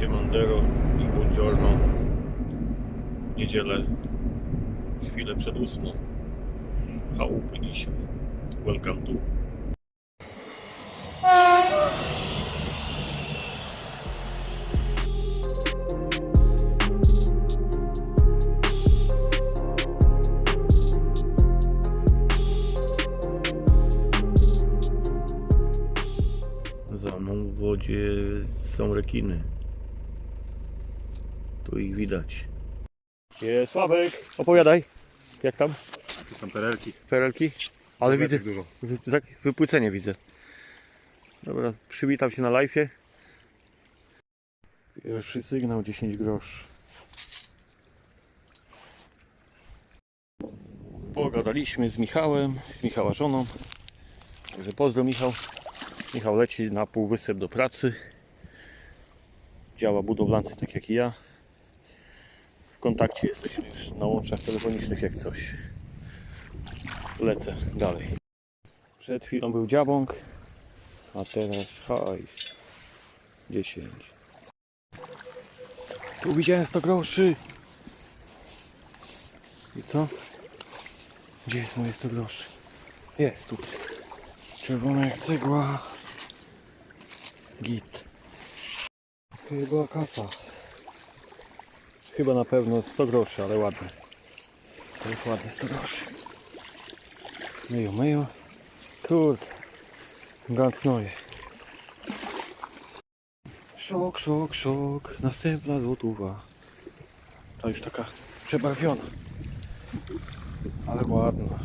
Siemandero i buongiorno. Niedzielę, chwilę przed ósmą. Chałupy dzisiaj. Welcome to. Za mną w wodzie są rekiny. Tu ich widać. Jest Sławek, opowiadaj. Jak tam? Tu są perelki. Perelki? Ale widzę, dużo. wypłycenie widzę. Dobra, przywitam się na live'ie. Pierwszy sygnał 10 grosz. Pogadaliśmy z Michałem, z Michała żoną. Także pozdro Michał. Michał leci na półwysep do pracy. Działa budowlance tak jak i ja. Kontakcie jesteśmy już na łączach telefonicznych jak coś. Lecę dalej. Przed chwilą był dziabąk, a teraz hajs. 10. Tu widziałem 100 groszy. I co? Gdzie jest moje 100 groszy? Jest tutaj. Czerwona jak cegła. Git. Chyba kasa. Chyba na pewno 100 groszy, ale ładne. To jest ładne 100 groszy. Myją, myją. Kurde. Gancnoje. Szok, szok, szok. Następna złotówa. Ta już taka przebarwiona. Ale ładna.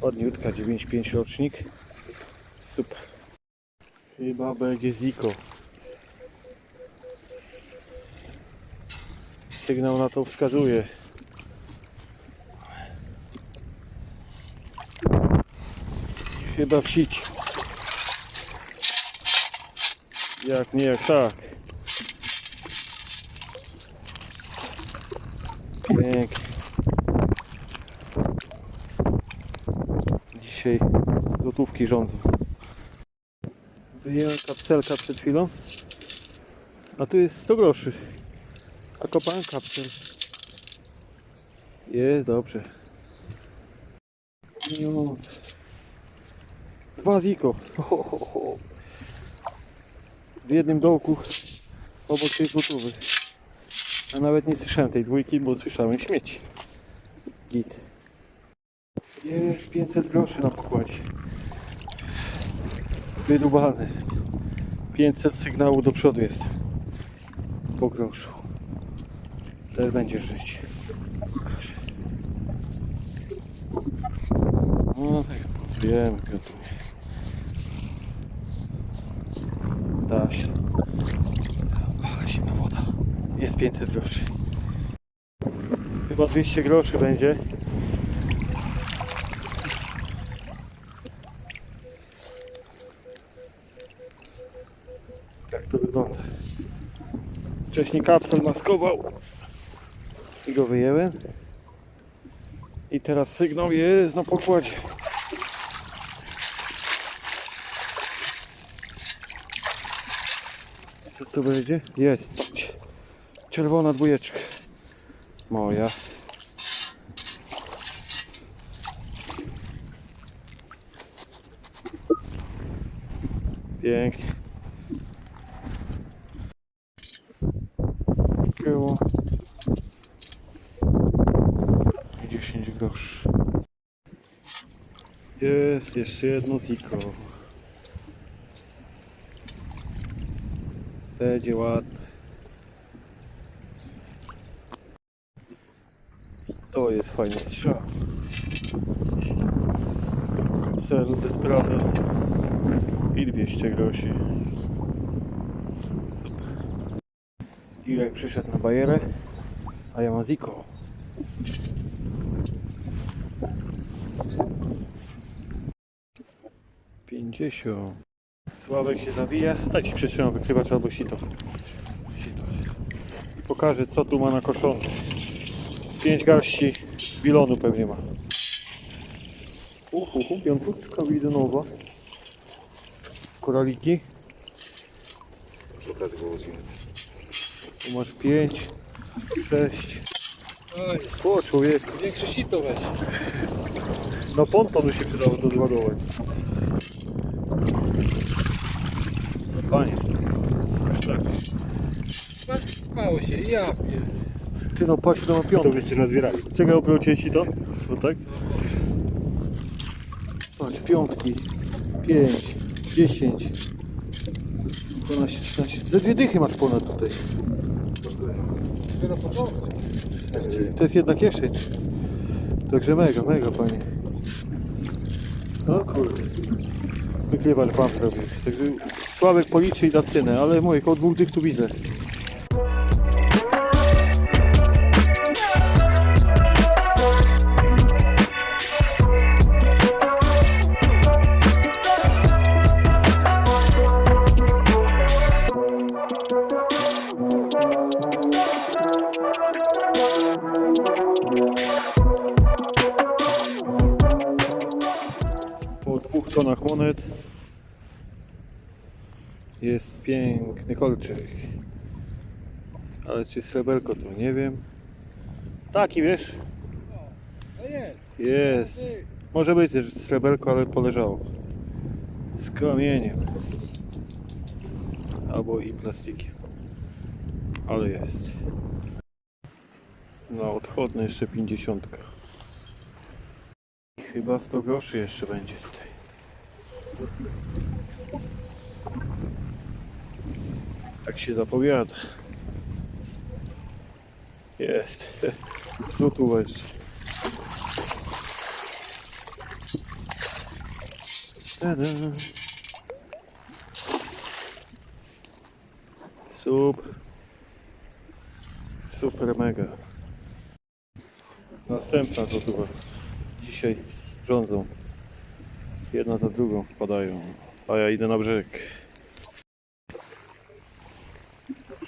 Ładniutka, 9,5 rocznik. Super. Chyba będzie Ziko. Sygnał na to wskazuje. Chyba w sieć. Jak nie, jak tak. Pięknie. Dzisiaj złotówki rządzą. Wyjęła kapselka przed chwilą. A tu jest 100 groszy. A kopałem kapsel. Jest dobrze. Dwa ziko. W jednym dołku obok tej złotówy. A nawet nie słyszałem tej dwójki, bo słyszałem śmieci. Git. Jest 500 groszy na pokładzie. Wydubany. 500 sygnału do przodu jest. Po groszu. Też będzie żyć. No tak, wiem, gratuluję. Da się. Ach, zimna woda. Jest 500 groszy. Chyba 200 groszy będzie. Tak to wygląda. Wcześniej kapsel maskował i go wyjęłem. I teraz sygnał jest na pokładzie. Co to będzie? Jest. Czerwona dwójeczka. Moja. Pięknie. Było. I 10 groszy. Jest jeszcze jedno ziko. Będzie ładne. To jest fajny strzał. Kapsel Desperados i 200 grosi. Super. Przyszedł na bajerę, a ja mam ziko. Pięćdziesiąt. Sławek się zawija. Daj ci przytrzymam wykrywacz albo sito. Sito. I pokażę co tu ma na koszone. Pięć garści bilonu pewnie ma. Uhu, uhu, piątka widonowa. Koraliki. Tu masz 5, 6. Oj, O człowieku. większe sito weź. No ponton by się przydało to zładować. Panie. Tak. Spało się, ja pier... Ty no patrz, to ma To piątkę. byście nazbierali. Czekaj, oprócie ci to? No tak? Patrz, piątki. 5, 10, 12, 13. Ze dwie dychy masz ponad tutaj. Dopiero początek. To jest jednak kieszeń. Także mega, mega panie. O kurde. Wykrywasz bump robił. Także Sławek policzy i da cenę, ale moje koło dwóch dych tu widzę. Jest piękny kolczyk. Ale czy sreberko to nie wiem. Taki wiesz? No jest. Może być sreberko, ale poleżało. Z kamieniem. Albo i plastikiem. Ale jest. Na odchodne jeszcze 50. Chyba 100 groszy jeszcze będzie tutaj. Tak się zapowiada. Jest. Co tu jeszcze? Tada. Sup. Super mega. Następna złotówa. Dzisiaj rządzą. Jedna za drugą wpadają. A ja idę na brzeg.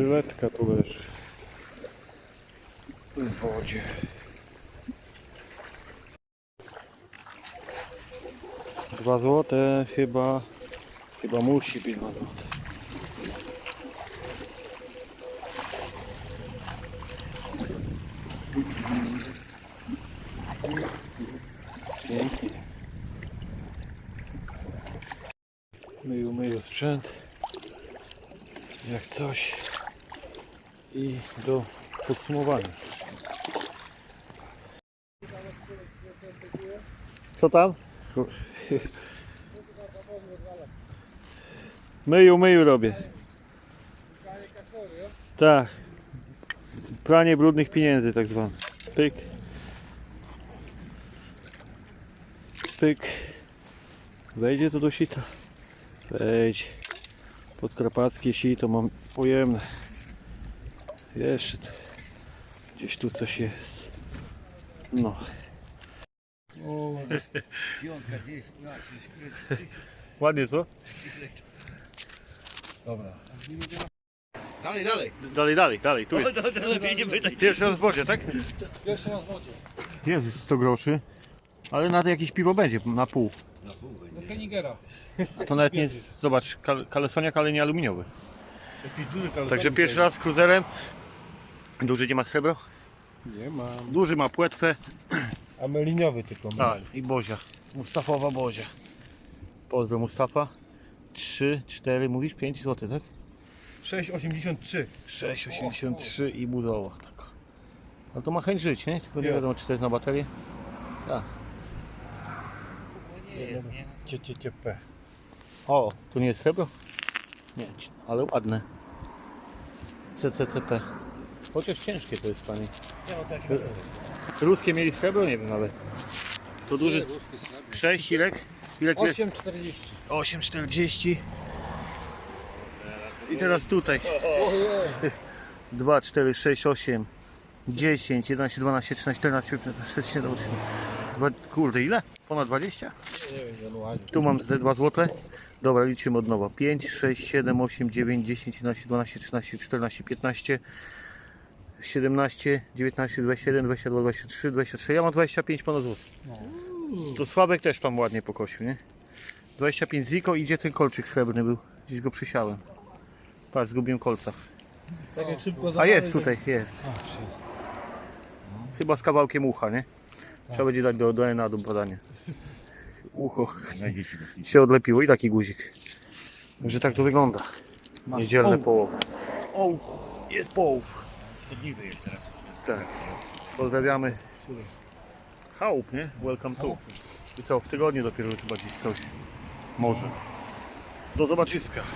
Żyletka tu leży. W wodzie. Dwa złote chyba. Chyba musi być dwa złote. Pięknie. Myju, myju sprzęt. Jak coś. I do podsumowania. Co tam? Myju, myju robię. Tak. Pranie brudnych pieniędzy tak zwane. Pyk. Pyk. Wejdzie to do sita. Wejdź. Podkarpackie sito mam pojemne. Jeszcze tu. Gdzieś tu coś jest. No. Ładnie co? Dobra. Dalej, dalej. Dalej, dalej, dalej. Tu jest. Lepiej nie pytaj. Pierwszy raz w wodzie, tak? Pierwszy raz w wodzie. Jest 100 groszy. Ale na to jakieś piwo będzie, na pół. Do Kenigera. A to nawet nie jest, zobacz, kal kalesoniak, ale nie aluminiowy. Także pierwszy raz z kruzerem. Duży gdzie ma srebro? Nie mam. Duży ma płetwę. A meliniowy tylko mam. Tak, i Bozia. Mustafowa Bozia. Pozdro Mustafa. 3, 4, mówisz 5 zł, tak? 6,83. 6,83 i budowa. Tak. No to ma chęć żyć, nie? Tylko nie Jo. wiadomo czy to jest na baterię. Tak. CCCP. O, tu nie jest srebro? Nie, ale ładne. CCCP. Chociaż ciężkie to jest, panie. Nie. Ruskie mieli srebro? Nie wiem nawet. To duży. 6 ilek? Ilek 8,40. 8,40. I teraz tutaj. Ojej. 2, 4, 6, 8, 10, 11, 12, 13, 14, 15, 16, 17, 18. Dwa- Kurde, ile? Ponad 20? Nie wiem, Januariusz. Tu mam ze 2 złote. Dobra, liczymy od nowa. 5, 6, 7, 8, 9, 10, 11, 12, 13, 14, 15, 17, 19, 21, 22, 23, 23. Ja mam 25 ponad złotych. To Sławek też tam ładnie pokosił, nie? 25 ziko i gdzie ten kolczyk srebrny był? Gdzieś go przysiałem. Patrz, zgubiłem kolca. Tak jak szybko A jest tutaj, jest. A, jest. Chyba z kawałkiem ucha, nie? Trzeba będzie dać do, do Enadu badanie. Ucho Znajdziecie go w tym. się odlepiło i taki guzik. Także tak to wygląda. Niedzielne połowy. O, jest połów. Szkodliwy jest teraz. Tak. Pozdrawiamy. Chałup, nie? Welcome to. I co, w tygodniu dopiero chyba gdzieś coś. Może. Do zobaczyska.